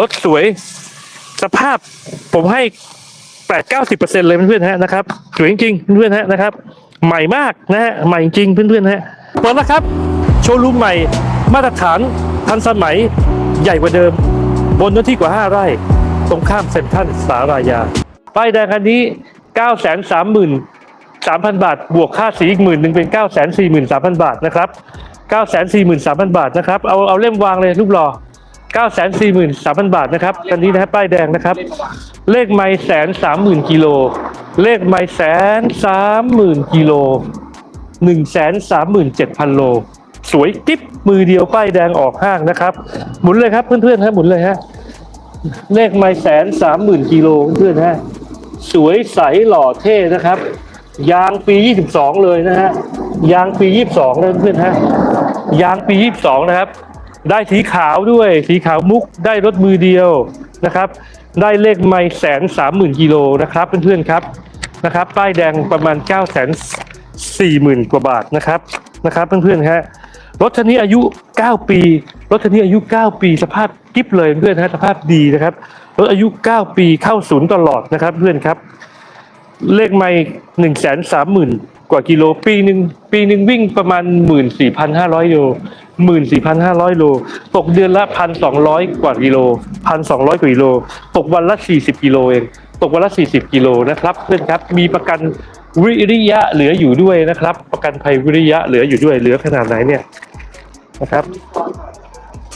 รถสวย สภาพผมให้แปดเก้าสิบเปอร์เซ็นเลยเพื่อนๆฮะนะครับสวยจริงๆเพื่อนๆฮะนะครับ ใหม่มากนะฮะใหม่จริงเพื่อนๆฮะหมดแล้วครับ โชว์รูมใหม่มาตรฐานทันสมัยใหญ่กว่าเดิม บนเนื้อที่กว่า 5 ไร่ ตรงข้ามเซ็นทรัลสารายา ป้ายแดงคันนี้ 9 3 3 0 0 0 3,000 บาท บวกค่าสีอีกหมื่นหนึ่งเป็น 9 4 3 0 0 0 บาทนะครับ 9 4 3 0 0 0 บาทนะครับ เอาเอาเล่มวางเลยรูปหล่อ 9 4 3 0 0 0 บาทนะครับคันนี้นะครับป้ายแดงนะครับ เลขไม่แสนสามหมื่นกิโล เลขไม่แสนสามหมื่นกิโลหนึ่งแสนสามหมื่นเจ็ดพันโล สวยกิ๊บมือเดียวป้ายแดงออกห้างนะครับ หมุนเลยครับเพื่อนๆฮะหมุนเลยฮะ เลขไม่แสนสามหมื่นกิโลเพื่อนๆฮะ สวยใสหล่อเท่นะครับ ยางปี 22 เลยนะฮะ ยางปี 22นะเพื่อนๆฮะ ยางปี 22 นะครับ ได้สีขาวด้วย สีขาวมุกได้รถมือเดียวนะครับ ได้เลขไม่แสนสามหมื่นกิโลนะครับเพื่อนๆครับนะครับป้ายแดงประมาณ9ก้าแสนสี่หมื่นกว่าบาทนะครับนะครับเพื่อนๆฮะรถคันนี้อายุ 9 ปี รถคันนี้อายุ 9 ปี สภาพกิ๊บเลยเพื่อนฮะสภาพดีนะครับรถอายุ 9 ปีเข้าศูนย์ตลอดนะครับเพื่อนครับเลขไม่หนึ่งแสนสามหมื่นกว่ากิโล ปีหนึ่งปีหนึ่งวิ่งประมาณหมื่นสี่พันห้าร้อยโล หมื่นสี่พันห้าร้อยโล ตกเดือนละพันสองร้อยกว่ากิโลพันสองร้อยกว่ากิโล ตกวันละสี่สิบกิโลเอง ตกวันละสี่สิบกิโลนะครับ เพื่อนครับ มีประกันวิริยะเหลืออยู่ด้วยนะครับ ประกันภัยวิริยะเหลืออยู่ด้วย เหลือขนาดไหนเนี่ยนะครับ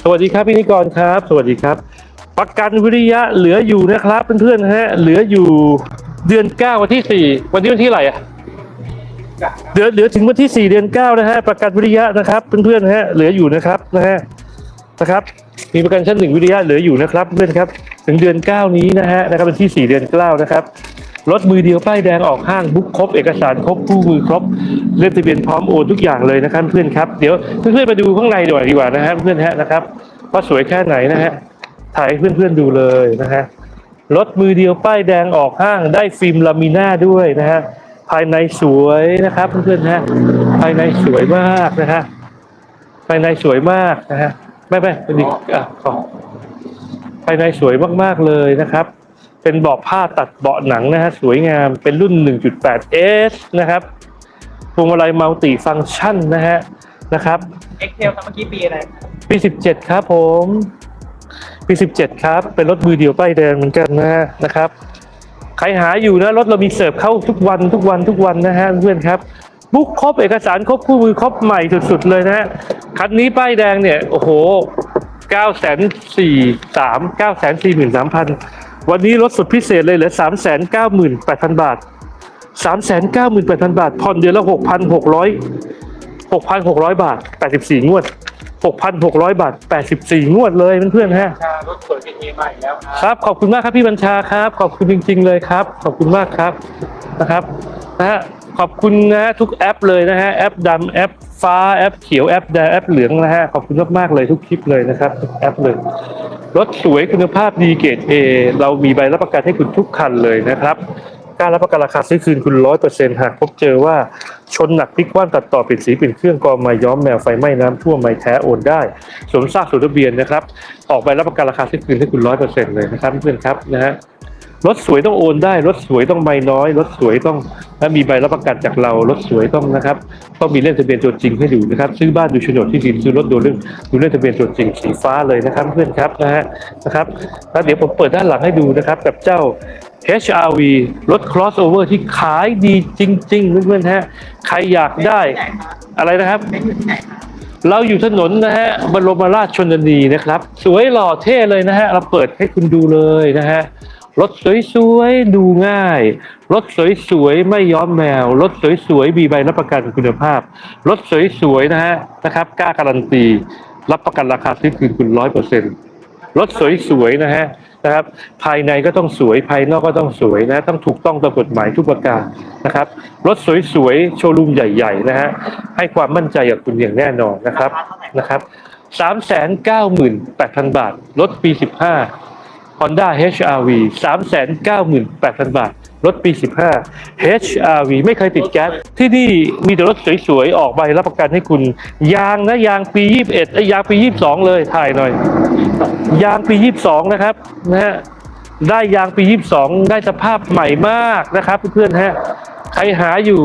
สวัสดีครับพี่นิกรครับ สวัสดีครับ ประกันวิริยะเหลืออยู่นะครับเพื่อนๆฮะ เหลืออยู่เดือนเก้าวันที่สี่วันนี้วันที่ไหรอะ เหลือเหลือถึงวันที่สี่เดือนเก้านะฮะ ประกันวิริยะนะครับเพื่อนๆฮะ เหลืออยู่นะครับนะฮะ นะครับ มีประกันชั้นหนึ่งวิริยะเหลืออยู่นะครับเพื่อนครับ ถึงเดือนเก้านี้นะฮะ นะครับเป็นที่สี่เดือนเก้านะครับ รถมือเดียวป้ายแดงออกห้างบุ๊กครบ เอกสารครบคู่มือครบ เล่มทะเบียนพร้อมโอนทุกอย่างเลยนะครับเพื่อนครับ เดี๋ยวเพื่อนๆไปดูข้างในดีกว่าดีกว่านะฮะเพื่อนฮะนะครับ ว่าสวยแค่ไหนนะฮะ ถ่ายให้เพื่อนๆดูเลยนะฮะ รถมือเดียวป้ายแดงออกห้างได้ฟิล์มลามิน่าด้วยนะฮะ ภายในสวยนะครับเพื่อนๆฮะภายในสวยมากนะฮะภายในสวยมากนะฮะไม่ไม่เป็นอีกอะขอภายในสวยมากๆเลยนะครับ เป็นเบาะผ้าตัดเบาะหนังนะฮะสวยงามเป็นรุ่น 1.8S นะครับพวงมาลัยมัลติฟังก์ชันนะฮะนะครับเอ็กเทลครับเมื่อกี้ปีอะไรปี 17 ครับผมปี 17 ครับ เป็นรถมือเดียวป้ายแดงเหมือนกันนะฮะนะครับ ใครหาอยู่นะรถเรามีเสิร์ฟเข้าทุกวันทุกวันทุกวันนะฮะเพื่อนครับบุ๊กครบเอกสารครบคู่มือครบใหม่สุดๆเลยนะฮะคันนี้ป้ายแดงเนี่ยโอ้โห9 4 3 9 4 3 3 0 0 วันนี้ลดสุดพิเศษเลยเหลือ 3 9 8 0 0 0 บาท 3 9 8 0 0 0 บาท ผ่อนเดือนละ 6,600 6,600 บาท 84 งวด 6,600 บาท 84 งวดเลยเพื่อนๆฮะชารถสวยเป็นเอใหม่แล้วครับครับ ขอบคุณมากครับพี่บัญชาครับ ขอบคุณจริง ๆ เลยครับ ขอบคุณมากครับนะครับนะฮะขอบคุณนะฮะทุกแอปเลยนะฮะแอปดำแอปฟ้าแอปเขียวแอปแดงแอปเหลืองนะฮะขอบคุณมากๆเลยทุกคลิปเลยนะครับทุกแอปเลยรถสวยคุณภาพดีเกรดเอเรามีใบรับประกันให้คุณทุกคันเลยนะครับ กล้ารรับประกันราคาซื้อคืนคุณร้อยเปอร์เซ็นต์หากพบเจอว่าชนหนักพลิกคว่ำตัดต่อเปลี่ยนสีเปลี่ยนเครื่องกองมาย้อมแมวไฟไหม้น้ำท่วมไม้แท้โอนได้สวมซากสูทะเบียนนะครับออกใบรับประกันราคาซื้อคืนให้คุณร้อยเปอร์เซ็นต์เลยนะครับเพื่อนครับนะฮะรถสวยต้องโอนได้ รถสวยต้องใบน้อย รถสวยต้องและมีใบรับประกันจากเรา รถสวยต้องนะครับ ต้องมีเล่มทะเบียนตัวจริงให้ดูนะครับ ซื้อบ้านดูโฉนดที่ดินซื้อรถดูเรื่องดูเล่มทะเบียนตัวจริงสีฟ้าเลยนะครับเพื่อนครับนะฮะนะครับแล้วเดี๋ยวผมเปิดด้านหลังให้ดูนะครับกับเจ้า HRV รถ crossover ที่ขายดีจริง ๆ เพื่อนๆฮะ ใครอยากได้อะไรนะครับไม่อยู่ที่ไหนครับ เราอยู่ถนนนะฮะบรมราชชนนีนะครับ สวยหล่อเท่เลยนะฮะ เราเปิดให้คุณดูเลยนะฮะ รถสวยๆ ดูง่าย รถสวยๆ ไม่ย้อมแมว รถสวยๆ มีใบรับประกันคุณภาพ รถสวยๆ นะฮะนะครับกล้าการันตี รับประกันราคาซื้อคืนคุณร้อยเปอร์เซ็นต์รถสวยๆ นะฮะ นะครับ ภายในก็ต้องสวยภายนอกก็ต้องสวยนะต้องถูกต้องตามกฎหมายทุกประการนะครับรถสวยๆโชว์รูมใหญ่ๆนะฮะให้ความมั่นใจกับคุณอย่างแน่นอนนะครับนะครับสามแสนเก้าหมื่นแปดพันบาทรถปีสิบห้า Honda HRV สามแสนเก้าหมื่นแปดพันบาท รถปี 15 HRV ไม่เคยติดแก๊ส ที่นี่มีแต่รถสวยๆ ออกใบรับประกันให้คุณ ยางนะยางปี 21ไอ้ยางปี 22 เลยถ่ายหน่อย ยางปี 22 นะครับนะฮะได้ยางปี 22 ได้สภาพใหม่มากนะครับเพื่อนๆฮะใครหาอยู่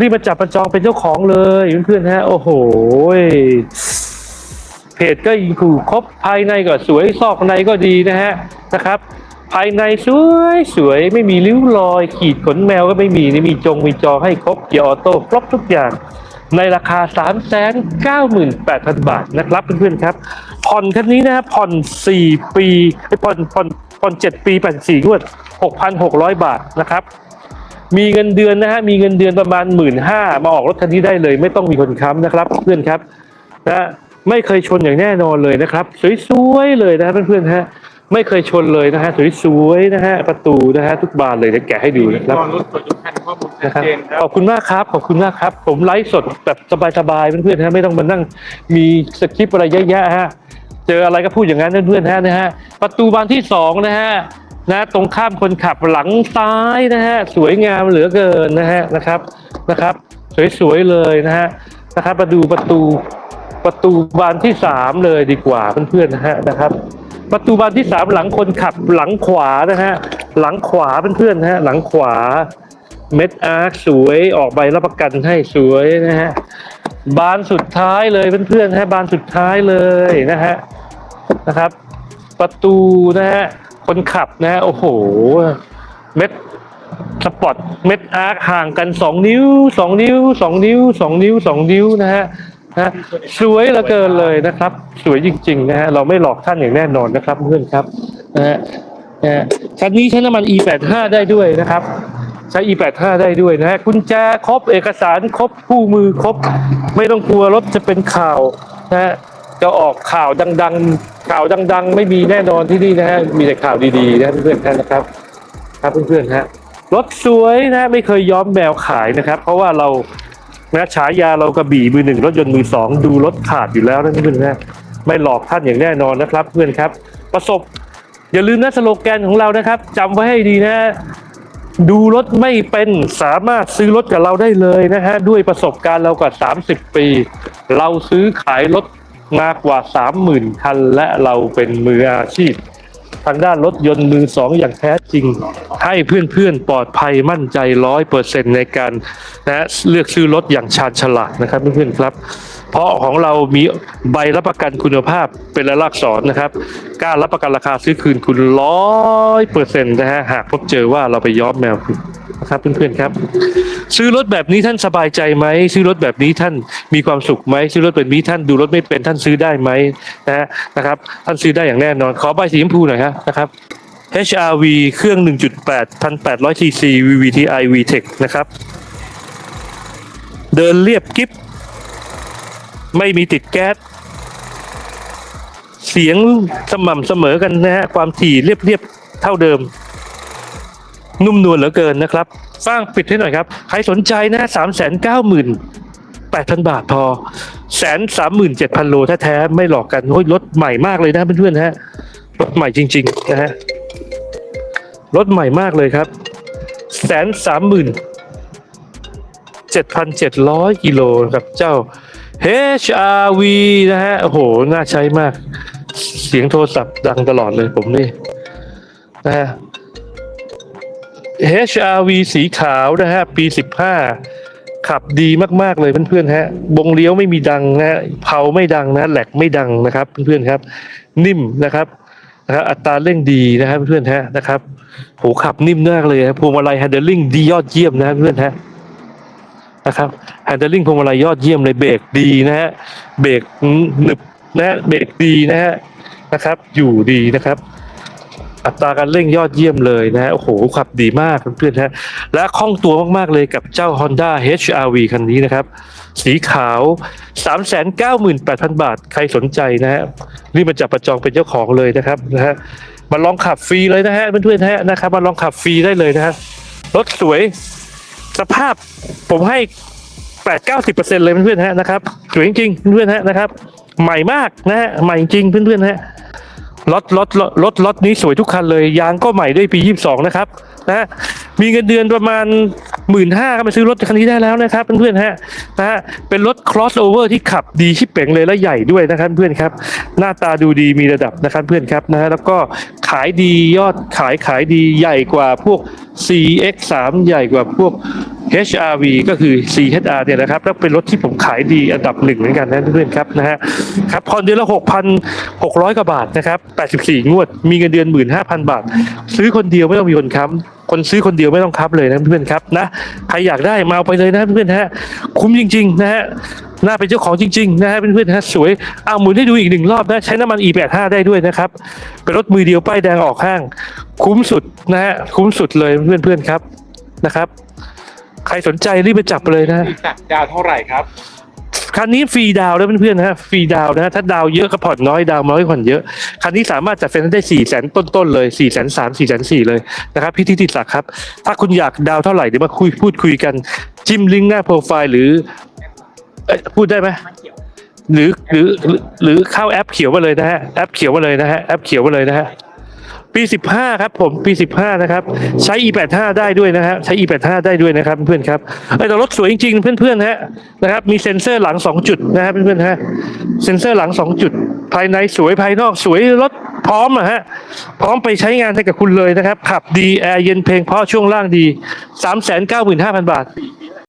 รีบมาจับประจองเป็นเจ้าของเลยเพื่อนๆฮะ โอ้โหเพจก็อยู่ครบภายในก็สวยซอกในก็ดีนะฮะนะครับ ภายในสวยสวยไม่มีริ้วรอย ขีดขนแมวก็ไม่มีนี่มีจงมีจอให้ครบเกียร์ออโต้ครบทุกอย่าง ในราคา 3 9 8 0 0 0 บาทนะครับเพื่อนๆครับ ผ่อนคันนี้นะฮะผ่อน 4 ปีไอ้ผ่อนผ่อนผ่อน 7 ปี 84งวด 6,600 บาทนะครับ มีเงินเดือนนะฮะมีเงินเดือนประมาณ 1 5ื่นมาออกรถคันนี้ได้เลย ไม่ต้องมีคนค้ำนะครับเพื่อนครับนะไม่เคยชนอย่างแน่นอนเลยนะครับ สวยๆเลยนะฮะเพื่อนๆฮะ ไม่เคยชนเลยนะฮะสวยๆนะฮะประตูนะฮะทุกบานเลยเดี๋ยวแกะให้ดูนะครับตอนรถสวยทุกคันข้อมูลชัดนะครับเจนครับขอบคุณมากครับขอบคุณมากครับ ผมไลฟ์สดแบบสบายๆเพื่อนๆฮะไม่ต้องมานั่งมีสคริปต์อะไรเยอะแยะฮะเจออะไรก็พูดอย่างนั้นเพื่อนๆฮะนะฮะประตูบานที่สองนะฮะนะตรงข้ามคนขับหลังซ้ายนะฮะสวยงามเหลือเกินนะฮะนะครับนะครับ สวยๆเลยนะฮะนะครับมาดูประตูประตูบานที่สามเลยดีกว่าเพื่อนๆนะฮะนะครับ ประตูบานที่สามหลังคนขับหลังขวานะฮะ หลังขวาเพื่อนๆนะฮะ หลังขวา เม็ดอาร์คสวยออกใบรับประกันให้สวยนะฮะ บานสุดท้ายเลยเพื่อนๆฮะ บานสุดท้ายเลยนะฮะนะครับ ประตูนะฮะ คนขับนะฮะโอ้โห เม็ดสปอร์ตเม็ดอาร์คห่างกันสองนิ้วสองนิ้วสองนิ้วสองนิ้วสองนิ้วนะฮะ นะสวยเหลือเกินเลยนะครับ สวยจริง ๆ นะฮะเราไม่หลอกท่านอย่างแน่นอนนะครับเพื่อนครับนะฮะนะฮะคันนี้ใช้น้ำมัน E85 ได้ด้วยนะครับ ใช้ E85 ได้ด้วยนะฮะกุญแจครบเอกสารครบคู่มือครบ ไม่ต้องกลัวรถจะเป็นข่าวนะฮะจะออกข่าวดัง ๆ ข่าวดัง ๆ ไม่มีแน่นอนที่นี่นะฮะมีแต่ข่าวดีๆนะเพื่อนๆนะครับ ครับเพื่อนๆฮะรถสวยนะไม่เคยย้อมแมวขายนะครับ เพราะว่าเรา นะฉายาเรากระบี่มือหนึ่งรถยนต์มือสองดูรถขาดอยู่แล้วนะเพื่อนๆนะไม่หลอกท่านอย่างแน่นอนนะครับ เพื่อนครับ ประสบ อย่าลืมนะสโลแกนของเรานะครับจำไว้ให้ดีนะ ดูรถไม่เป็นสามารถซื้อรถกับเราได้เลยนะฮะด้วยประสบการณ์เรากว่า 30 ปี เราซื้อขายรถมากว่า 30,000 คัน และเราเป็นมืออาชีพ ทางด้านรถยนต์มือสองอย่างแท้จริง ให้เพื่อนๆปลอดภัยมั่นใจร้อยเปอร์เซ็นในการนะเลือกซื้อรถอย่างชาญฉลาดนะครับเพื่อนๆครับ เพราะของเรามีใบรับประกันคุณภาพเป็นลายลักษณ์อักษรนะครับกล้ารับประกันราคาซื้อคืนคุณร้อยเปอร์เซ็นต์นะฮะหากพบเจอว่าเราไปย้อมแมวนะครับเพื่อนๆครับ ซื้อรถแบบนี้ท่านสบายใจไหมซื้อรถแบบนี้ท่านมีความสุขไหมซื้อรถแบบนี้ท่านดูรถไม่เป็นท่านซื้อได้ไหมนะนะครับ ท่านซื้อได้อย่างแน่นอน ขอใบสีชมพูหน่อยฮะนะครับ HRV เครื่อง 1.8 1,800 cc VVTi VTEC นะครับ เดินเรียบกิ๊บไม่มีติดแก๊สเสียงสม่ำเสมอกันนะฮะความถี่เรียบๆเท่าเดิม นุ่มนวลเหลือเกินนะครับสร้างปิดให้หน่อยครับ ใครสนใจนะสามแสนเก้าหมื่นแปดพันบาทพอแสนสามหมื่นเจ็ดพันโลแท้ๆไม่หลอกกันโอ้ยรถใหม่มากเลยนะเพื่อนๆฮะรถใหม่จริงๆนะฮะรถใหม่มากเลยครับแสนสามหมื่นเจ็ดพันเจ็ดร้อยกิโลกับเจ้า HRV นะฮะ โอ้โห น่าใช้มาก เสียงโทรศัพท์ดังตลอดเลยผมนี่นะฮะ HRV สีขาวนะฮะ ปี 15 ขับดีมาก ๆ เลยเพื่อนๆฮะบงเลี้ยวไม่มีดังนะฮะเผาไม่ดังนะแหลกไม่ดังนะครับเพื่อนๆครับ นิ่มนะครับนะครับอัตราเร่งดีนะครับเพื่อนๆฮะนะครับโหขับนิ่มมากเลยพวงมาลัย handling ดียอดเยี่ยมนะเพื่อนๆฮะนะครับ handling พวงมาลัยยอดเยี่ยมเลยเบรกดีนะฮะเบรกหนึบนะเบรกดีนะฮะนะครับ อยู่ดีนะครับ อัตราการเร่งยอดเยี่ยมเลยนะฮะโอ้โหขับดีมากเพื่อนๆฮะและคล่องตัวมากๆเลยกับเจ้า Honda HRV คันนี้นะครับ สีขาว 398,000 บาท ใครสนใจนะฮะรีบมาจับประจองเป็นเจ้าของเลยนะครับนะฮะมาลองขับฟรีเลยนะฮะเพื่อนๆฮะนะครับมาลองขับฟรีได้เลยนะฮะรถสวยสภาพผมให้8-90%เลยเพื่อนๆฮะนะครับสวยจริงๆเพื่อนๆฮะนะครับ ใหม่มากนะฮะใหม่จริงเพื่อนๆฮะ รถรถรถรถรถนี้สวยทุกคันเลย ยางก็ใหม่ด้วยปี 22 นะครับนะมีเงินเดือนประมาณ 1 5ื่นห้าก็ไปซื้อรถคันนี้ได้แล้วนะครับเพื่อนๆฮะนะฮะเป็นรถ crossover ที่ขับดีชิบเป่งเลยและใหญ่ด้วยนะครับเพื่อนครับ หน้าตาดูดีมีระดับนะครับเพื่อนครับนะฮะแล้วก็ขายดียอดขายขายดีใหญ่กว่าพวก CX3 ใหญ่กว่าพวก HRV ก็คือ CHR เนี่ยนะครับแล้วเป็นรถที่ผมขายดีอันดับหนึ่งเหมือนกันนะเพื่อนครับนะฮะครับผ่อนเดือนละ6,600กว่าบาทนะครับ84 งวด มีเงินเดือน 15,000 บาท ซื้อคนเดียวไม่ต้องมีคนค้ำคนซื้อคนเดียวไม่ต้องค้ำเลยนะเพื่อนครับนะใครอยากได้มาเอาไปเลยนะเพื่อนฮะคุ้มจริง ๆ นะฮะน่าเป็นเจ้าของจริงๆนะฮะเพื่อนๆฮะสวยเอาหมุนให้ดูอีกหนึ่งรอบนะใช้น้ำมัน E85 ได้ด้วยนะครับเป็นรถมือเดียวป้ายแดงออกข้าง คุ้มสุดนะฮะคุ้มสุดเลยเพื่อนๆครับนะครับ ใครสนใจรีบไปจับเลยนะอีกสักดาวเท่าไหร่ครับคันนี้ฟรีดาวน์แล้วเพื่อนๆนะฮะฟรีดาวน์นะฮะถ้าดาวน์เยอะก็ผ่อนน้อยดาวน์น้อยผ่อนเยอะคันนี้สามารถจัดไฟแนนซ์ได้สี่แสนต้นๆเลยสี่แสนสามสี่แสนสี่เลยนะครับพี่ทิติศักดิ์ครับ ถ้าคุณอยากดาวน์เท่าไหร่เดี๋ยวมาคุยพูดคุยกัน จิ้มลิงก์หน้าโปรไฟล์หรือเอ้ยพูดได้ไหมมันเขียวหรือหรือหรือหรือเข้าแอปเขียวมาเลยนะฮะแอปเขียวมาเลยนะฮะแอปเขียวมาเลยนะฮะ ปี 15 ครับผมปี 15 นะครับ ใช้ e85 ได้ด้วยนะฮะใช้ e85 ได้ด้วยนะครับเพื่อนครับเอ้แต่รถสวยจริงๆเพื่อนๆฮะนะครับมีเซ็นเซอร์หลัง 2 จุดนะครับเพื่อนๆฮะเซ็นเซอร์หลัง 2 จุด ภายในสวยภายนอกสวยรถพร้อมอะฮะพร้อมไปใช้งานให้กับคุณเลยนะครับขับดีแอร์เย็นเพลงเพราะช่วงล่างดี 395,000 บาท